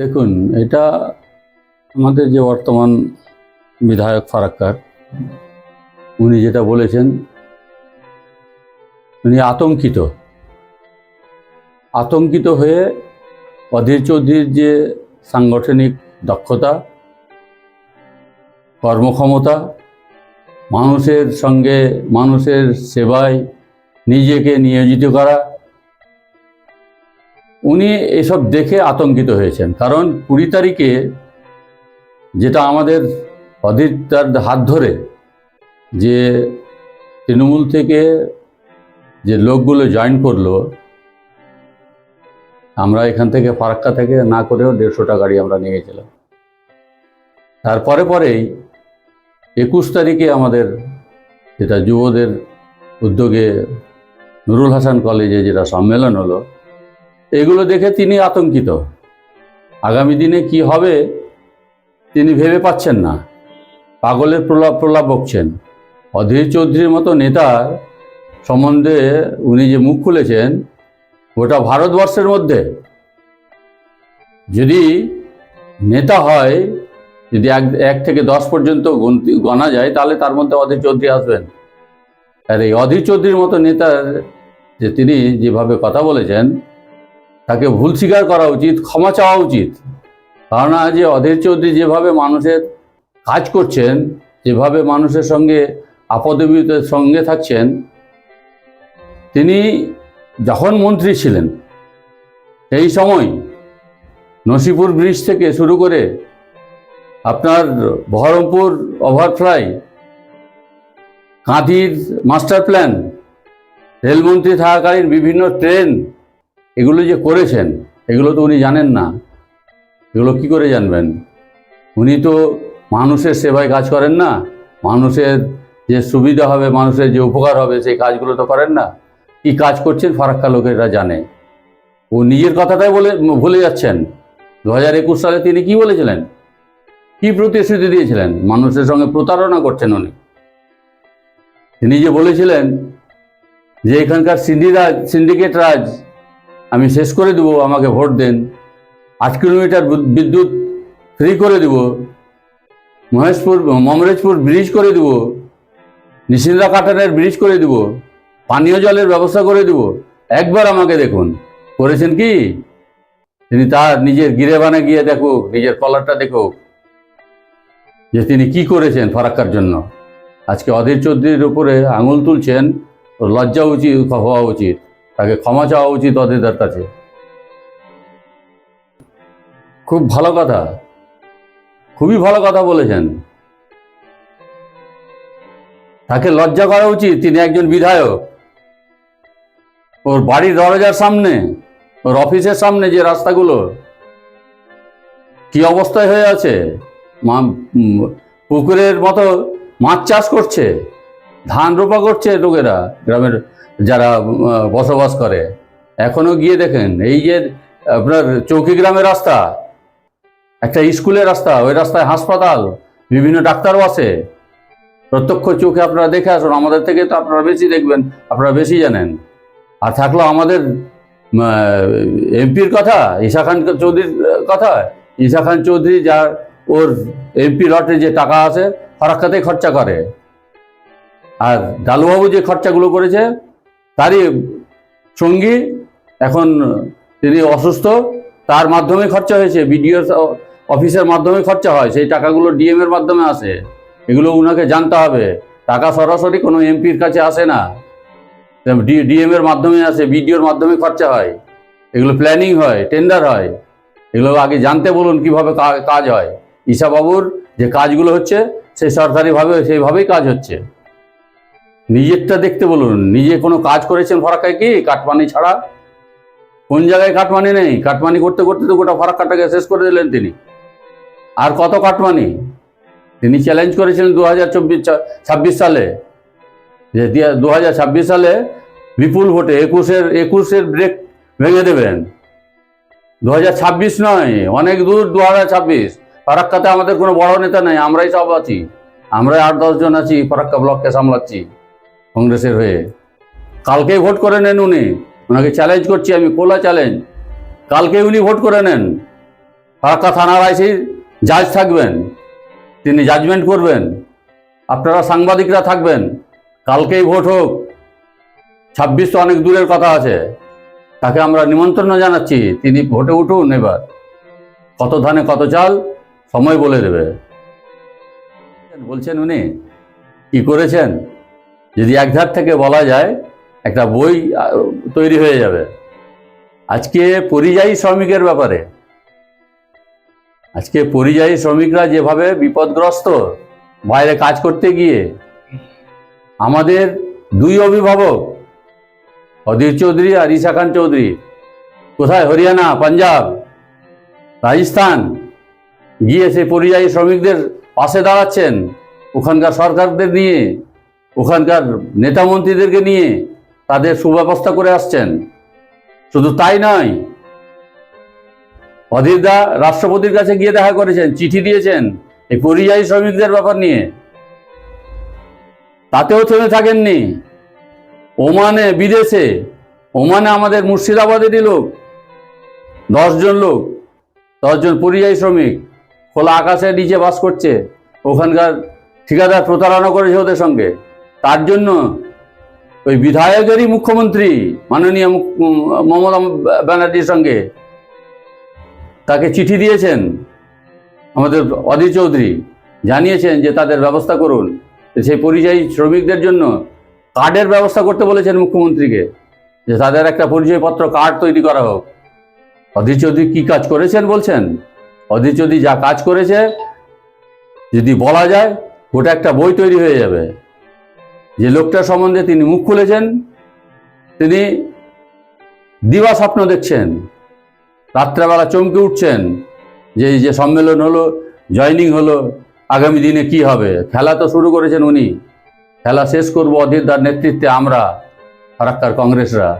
দেখুন, এটা আমাদের যে বর্তমান বিধায়ক ফারাক্কার, উনি যেটা বলেছেন, উনি আতঙ্কিত। আতঙ্কিত হয়ে অধীর চৌধুরীর যে সাংগঠনিক দক্ষতা, কর্মক্ষমতা, মানুষের সঙ্গে মানুষের সেবায় নিজেকে নিয়োজিত করা উনি এসব দেখে আতঙ্কিত হয়েছেন। কারণ কুড়ি তারিখে যেটা আমাদের অধীর হাত ধরে যে তৃণমূল থেকে যে লোকগুলো জয়েন করল, আমরা এখান থেকে ফারাক্কা থেকে না করেও দেড়শোটা গাড়ি আমরা নিয়ে গেছিলাম তারপরে পরেই একুশ তারিখে আমাদের যেটা যুবদের উদ্যোগে নুরুল হাসান কলেজে যেটা সম্মেলন হলো এগুলো দেখে তিনি আতঙ্কিত। আগামী দিনে কি হবে, তিনি ভেবে পাচ্ছেন না। পাগলের প্রলাপ প্রলাপ বকছেন। অধীর চৌধুরীর মতো নেতার সম্বন্ধে উনি যে মুখ খুলেছেন, গোটা ভারতবর্ষের মধ্যে। যদি নেতা হয়, যদি এক এক থেকে দশ পর্যন্ত গন্তি, গণা যায়, তাহলে তার মধ্যে অধীর চৌধুরী আসবেন। আর এই অধীর চৌধুরীর মতো নেতার যে তিনি যেভাবে কথা বলেছেন তাকে ভুল স্বীকার করা উচিত, ক্ষমা চাওয়া উচিত। কারণ যে অধীর চৌধুরী যেভাবে মানুষের কাজ করছেন, যেভাবে মানুষের সঙ্গে, আপদবিপদের সঙ্গে থাকছেন, তিনি যখন মন্ত্রী ছিলেন এই সময় নসিপুর ব্রিজ থেকে শুরু করে আপনার বহরমপুর ওভারফ্লাই, কাঁথির মাস্টার প্ল্যান, রেলমন্ত্রী থাকাকালীন বিভিন্ন ট্রেন এগুলো যে করেছেন, এগুলো তো উনি জানেন না। এগুলো কি করে জানবেন? উনি তো মানুষের সেবায় কাজ করেন না। মানুষের যে সুবিধা হবে, মানুষের যে উপকার হবে, সেই কাজগুলো তো করেন না। কি কাজ করছেন ফারাক্কা লোকেরা জানে। ও নিজের কথাটাই বলে, ভুলে যাচ্ছেন। দু হাজার একুশ সালে তিনি কি বলেছিলেন? কি প্রতিশ্রুতি দিয়েছিলেন? মানুষের সঙ্গে প্রতারণা করছেন উনি। তিনি যে বলেছিলেন যে এখানকার সিন্ডিরাজ সিন্ডিকেট রাজ আমি শেষ করে দেবো, আমাকে ভোট দেন। আট কিলোমিটার বিদ্যুৎ ফ্রি করে দেব। মহেশপুর, মমরেজপুর ব্রিজ করে দেব। নিশিন্দা কাটানের ব্রিজ করে দেব। পানীয় জলের ব্যবস্থা করে দেব। একবার আমাকে দেখুন। করেছেন কি? তিনি তার নিজের গিরেবানে গিয়ে দেখুক নিজের কলারটা দেখুক যে তিনি কি করেছেন ফারাক্কার জন্য। আজকে অধীর চৌধুরীর উপরে আঙুল তুলছেন, লজ্জা উচিত, হওয়া উচিত। তাকে ক্ষমা চাওয়া উচিত অধীরদার কাছে। খুব ভালো কথা। খুবই ভালো কথা বলেছেন। তাকে লজ্জা করা উচিত, তিনি একজন বিধায়ক। ওর বাড়ির দরজার সামনে, ওর অফিসের সামনে যে রাস্তাগুলো, কি অবস্থায় হয়ে আছে? মা পুকুরের মতো মাছ চাষ করছে, ধান রোপা করছে লোকেরা, গ্রামের যারা বসবাস করে। এখনও গিয়ে দেখেন, এই যে, আপনার চৌকি গ্রামের রাস্তা, একটা স্কুলের রাস্তা, ওই রাস্তায় হাসপাতাল, বিভিন্ন ডাক্তারও আছে। প্রত্যক্ষ চোখে আপনারা দেখে আসুন, আমাদের থেকে তো আপনারা বেশি দেখবেন, আপনারা বেশি জানেন। আর থাকল আমাদের এমপির কথা, ঈশা খান চৌধুরীর কথা। ঈশা খান চৌধুরী যার, ওর এমপি লটে যে টাকা আছে ফারাক্কাতে খরচা করে। আর ডালুবাবু যে খরচাগুলো করেছে তারই সঙ্গী, এখন তিনি অসুস্থ, তার মাধ্যমে খরচা হয়েছে, বিডিও অফিসের মাধ্যমে খরচা হয়, সেই টাকাগুলো ডিএম এর মাধ্যমে আসে। এগুলো উনাকে জানতে হবে। টাকা সরাসরি কোনো এমপির কাছে আসে না। ডিএম এর মাধ্যমে আসে, বিডিওর মাধ্যমে খরচা হয়। এগুলো প্ল্যানিং হয়, টেন্ডার হয়। এগুলো আগে জানতে বলুন কীভাবে কাজ হয়। ঈশাবাবুর যে কাজগুলো হচ্ছে সেই সরকারিভাবে সেইভাবেই কাজ হচ্ছে। নিজেরটা দেখতে বলুন। নিজে কোনো কাজ করেছেন ফারাক্কায় কি? কাটমানি ছাড়া? কোন জায়গায় কাটমানি নেই? কাটমানি করতে করতে তো গোটা ফারাক্কাটাকে শেষ করে দিলেন তিনি। আর কত কাটমানি? তিনি চ্যালেঞ্জ করেছিলেন দু হাজার চব্বিশ সালে। যে দু হাজার ছাব্বিশ সালে বিপুল ভোটে একুশের একুশের ব্রেক ভেঙে দেবেন। দু হাজার ছাব্বিশ নয়, অনেক দূর দু হাজার ছাব্বিশ। ফারাক্কাতে আমাদের কোনো বড় নেতা নেই, আমরাই সব আছি। আমরাই আট দশজন আছি, ফারাক্কা ব্লককে সামলাচ্ছি। কংগ্রেসের হয়ে। কালকেই ভোট করে নেন উনি। ওনাকে চ্যালেঞ্জ করছি আমি, কোলা চ্যালেঞ্জ কালকে উনি ভোট করে নেন। ফারাক্কা থানার আইসি জাজ থাকবেন। তিনি জাজমেন্ট করবেন। আপনারা সাংবাদিকরা থাকবেন। কালকেই ভোট হোক। ছাব্বিশ তো অনেক দূরের কথা আছে। তাকে আমরা নিমন্ত্রণ জানাচ্ছি। তিনি ভোটে উঠুন এবার। কত ধানে কত চাল, সময় বলে দেবে। বলছেন উনি, কি করেছেন? যদি একধার থেকে বলা যায়, একটা বই তৈরি হয়ে যাবে। আজকে পরিযায়ী শ্রমিকের ব্যাপারে, আজকে পরিযায়ী শ্রমিকরা যেভাবে বিপদগ্রস্ত, বাইরে কাজ করতে গিয়ে, আমাদের দুই অভিভাবক, অধীর চৌধুরী আর ঈশা খান চৌধুরী, কোথায়? হরিয়ানা, পাঞ্জাব, রাজস্থান, গিয়ে সেই পরিযায়ী শ্রমিকদের পাশে দাঁড়াচ্ছেন, ওখানকার সরকারদের নিয়ে। ওখানকার নেতা মন্ত্রীদেরকে নিয়ে তাদের সুব্যবস্থা করে আসছেন। শুধু তাই নয় অধীরদা রাষ্ট্রপতির কাছে গিয়ে দেখা করেছেন, চিঠি দিয়েছেন এই পরিযায়ী শ্রমিকদের ব্যাপার নিয়ে। তাতেও থেমে থাকেননি। ওমানে, বিদেশে, ওমানে আমাদের মুর্শিদাবাদেরই লোক, দশজন লোক, দশজন পরিযায়ী শ্রমিক খোলা আকাশের নিচে বাস করছে। ওখানকার ঠিকাদার প্রতারণা করেছে ওদের সঙ্গে। তার জন্য ওই বিধায়কেরই মুখ্যমন্ত্রী মাননীয় মমতা ব্যানার্জির সঙ্গে তাকে চিঠি দিয়েছেন আমাদের অধীর চৌধুরী, জানিয়েছেন যে তাদের ব্যবস্থা করুন। সেই পরিযায়ী শ্রমিকদের জন্য কার্ডের ব্যবস্থা করতে বলেছেন মুখ্যমন্ত্রীকে, যে তাদের একটা পরিচয়পত্র কার্ড তৈরি করা হোক। অধীর চৌধুরী কী কাজ করেছেন বলছেন? অধীর চৌধুরী যা কাজ করেছে, যদি বলা যায় ওটা একটা বই তৈরি হয়ে যাবে। যে লোকটা সম্বন্ধে তিনি মুখ খুলেছেন, তিনি দিবা স্বপ্ন দেখছেন, রাত্রেবেলা চমকে উঠছেন যে যে সম্মেলন হলো, জয়নিং হলো, আগামী দিনে কি হবে? খেলা তো শুরু করেছেন উনি। খেলা শেষ করব অধীরদার নেতৃত্বে আমরা ফারাক্কার কংগ্রেসরা।